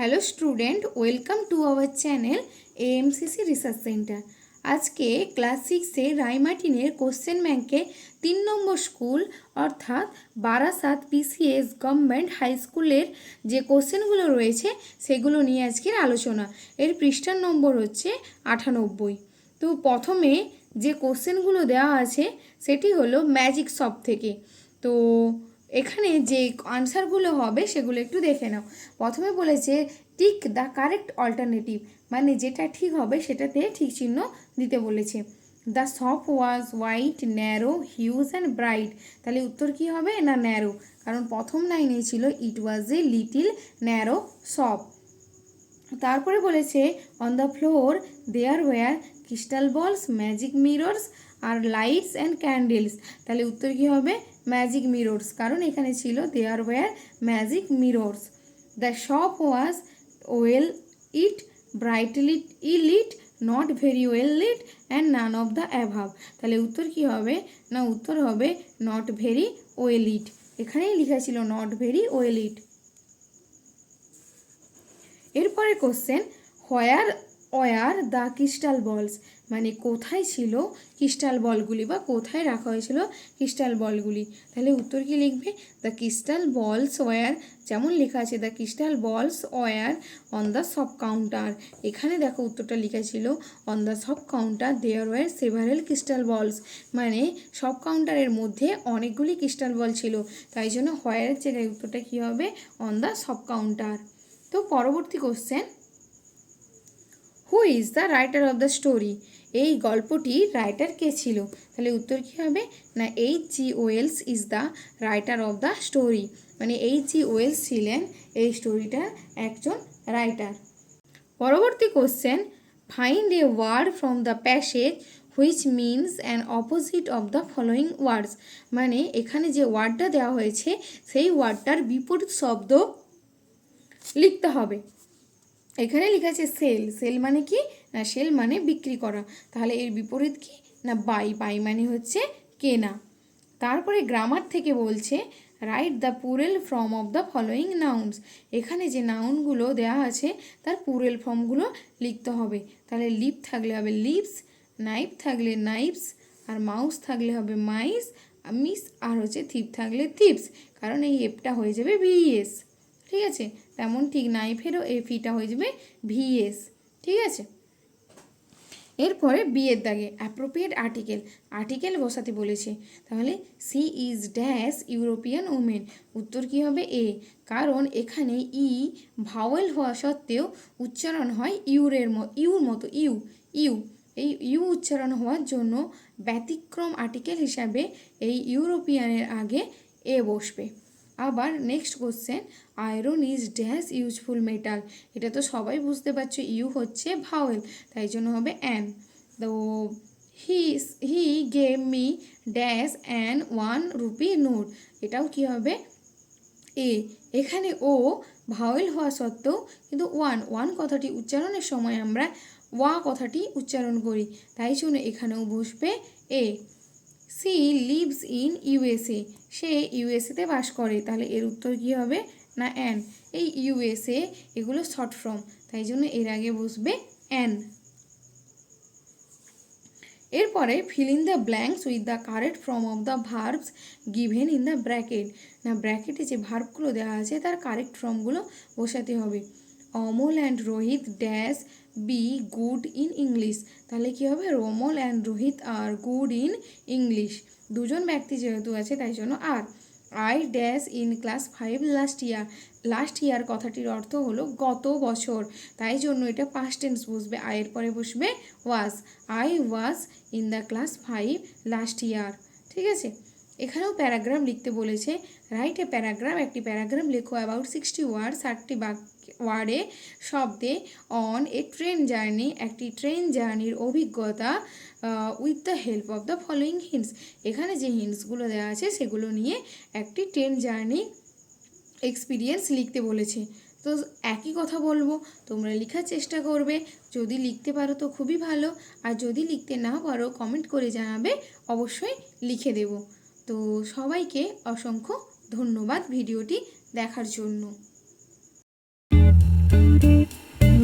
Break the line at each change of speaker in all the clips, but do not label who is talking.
Hello student welcome to our channel AMCC research centre আজকে class সিক্সে রাইমার্টিনের question ব্যাংকে তিন নম্বর স্কুল অর্থাৎ বারাসাত পিসিএস গভর্নমেন্ট হাই স্কুলের যে কোশ্চেনগুলো রয়েছে, সেগুলো নিয়ে আজকের আলোচনা। এর পৃষ্ঠার নম্বর হচ্ছে আটানব্বই। তো প্রথমে যে কোশ্চেনগুলো দেওয়া আছে, সেটি হলো ম্যাজিক শপ থেকে। তো এখানে যে আনসারগুলো হবে সেগুলো একটু দেখে নাও। প্রথমে বলেছে টিক দ্য কারেক্ট অল্টারনেটিভ মানে যেটা ঠিক হবে সেটাতে ঠিক চিহ্ন দিতে বলেছে। The shop was white narrow huge and bright তাহলে উত্তর কি হবে না ন্যারো কারণ প্রথম লাইনে ছিল it was a little narrow shop তারপরে বলেছে on the floor there were crystal balls magic mirrors R lights and candles তাহলে উত্তর কী হবে? Magic mirrors. কারণ এখানে ছিল there were magic mirrors. The shop was well lit, brightly lit, not very well lit, and none of the above. তাহলে উত্তর কী হবে? না, উত্তর হবে নট ভেরি ওয়েল ইট। এখানেই লেখা ছিল নট ভেরি ওয়েল ইট। এরপরে question, where were the crystal balls. মানে কোথায় ছিল ক্রিস্টাল বলগুলি বা কোথায় রাখা হয়েছিল ক্রিস্টাল বলগুলি? তাহলে উত্তর কি লিখবে? দ্য ক্রিস্টাল বলস ওয়ার, যেমন লেখা আছে, the crystal balls were on the সব কাউন্টার। এখানে দেখো উত্তরটা লেখা ছিল, অন দ্য সব counter there were several crystal balls মানে সব কাউন্টারের মধ্যে অনেকগুলি ক্রিস্টাল বল ছিল। তাই জন্য হোয়ারের জায়গায় উত্তরটা কী হবে? অন দ্য সব কাউন্টার। তো পরবর্তী question who is the writer of the story এই গল্পটি রাইটার কে ছিল? তাহলে উত্তর কী হবে? না H G Wells is the writer of the story মানে এইচ জি ওয়েলস ছিলেন এই স্টোরিটার একজন রাইটার পরবর্তী question find a word from the passage which means an opposite of the following words মানে এখানে যে ওয়ার্ডটা দেওয়া হয়েছে, সেই ওয়ার্ডটার বিপরীত শব্দ লিখতে হবে। এখানে লেখা আছে সেল সেল মানে কি? না সেল মানে বিক্রি করা। তাহলে এর বিপরীত কি? না বাই বাই মানে হচ্ছে কেনা। তারপরে গ্রামার থেকে বলছে write the plural form of the following nouns এখানে যে নাউনগুলো দেওয়া আছে, তার পুরেল ফর্মগুলো লিখতে হবে। তাহলে লিপ থাকলে হবে লিপস নাইফ থাকলে নাইফস আর মাউস থাকলে হবে মাইস মিস আর হচ্ছে থিপ থাকলে থিপস কারণ এই এপটা হয়ে যাবে ভিএস ঠিক আছে? তেমন ঠিক নাইফেরও এ ফিটা হয়ে যাবে ভিএস, ঠিক আছে? এরপরে বিয়ের দাগে অ্যাপ্রোপ্রিয়েট আর্টিকেল আর্টিকেল বসাতে বলেছে। তাহলে she is dash European women উত্তর কী হবে? এ, কারণ এখানে ই ভাওয়েল হওয়া সত্ত্বেও উচ্চারণ হয় ইউরের মতো ইউর মতো, ইউ ইউ, এই ইউ উচ্চারণ হওয়ার জন্য ব্যতিক্রম আর্টিকেল হিসাবে এই ইউরোপিয়ানের আগে এ বসবে। আবার next question iron is dash useful metal এটা তো সবাই বুঝতে পারছ, ইউ হচ্ছে ভাওয়েল তাই জন্য হবে অ্যান তো he he gave me dash an one rupee note এটাও কি হবে? এ এখানে ও ভাওয়েল হওয়া সত্ত্বেও কিন্তু ওয়ান ওয়ান কথাটি উচ্চারণের সময় আমরা ওয়া কথাটি উচ্চারণ করি। তাই জন্য এখানেও বসবে a she lives in USA সে ইউএসএতে বাস করে। তাহলে এর উত্তর কী হবে? না অ্যান এই ইউএসএ এগুলো শর্ট ফর্ম তাই জন্য এর আগে বসবে অ্যান এরপরে fill in the blanks with the correct form of the verbs given in the bracket না ব্র্যাকেটে যে ভার্বগুলো দেওয়া আছে, তার কারেক্ট ফর্মগুলো বসাতে হবে। Amal and Rohit dash be good in English তাহলে কী হবে? Romal and Rohit are good in English দুজন ব্যক্তি যেহেতু আছে, তাই জন্য are I dash in class five last year last year কথাটির অর্থ হলো গত বছর। তাই জন্য এটা পাস্ট টেন্স বসবে আয়ের পরে বসবে was I was in the class five last year ঠিক আছে? এখানেও প্যারাগ্রাম লিখতে বলেছে। রাইট এ প্যারাগ্রাম একটি প্যারাগ্রাম লেখো অ্যাবাউট সিক্সটি ওয়ার্ড ষাটটি বাক্য ওয়ার্ডে শব্দে অন এ ট্রেন জার্নি একটি ট্রেন জার্নির অভিজ্ঞতা with the help of the following hints এখানে যে হিন্টসগুলো দেওয়া আছে, সেগুলো নিয়ে একটি ট্রেন জার্নি এক্সপিরিয়েন্স লিখতে বলেছে। তো একই কথা বলব, তোমরা লেখার চেষ্টা করবে। যদি লিখতে পারো তো খুবই ভালো, আর যদি লিখতে না পারো কমেন্ট করে জানাবে, অবশ্যই লিখে দেব। তো সবাইকে অসংখ্য ধন্যবাদ ভিডিওটি দেখার জন্য।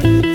love.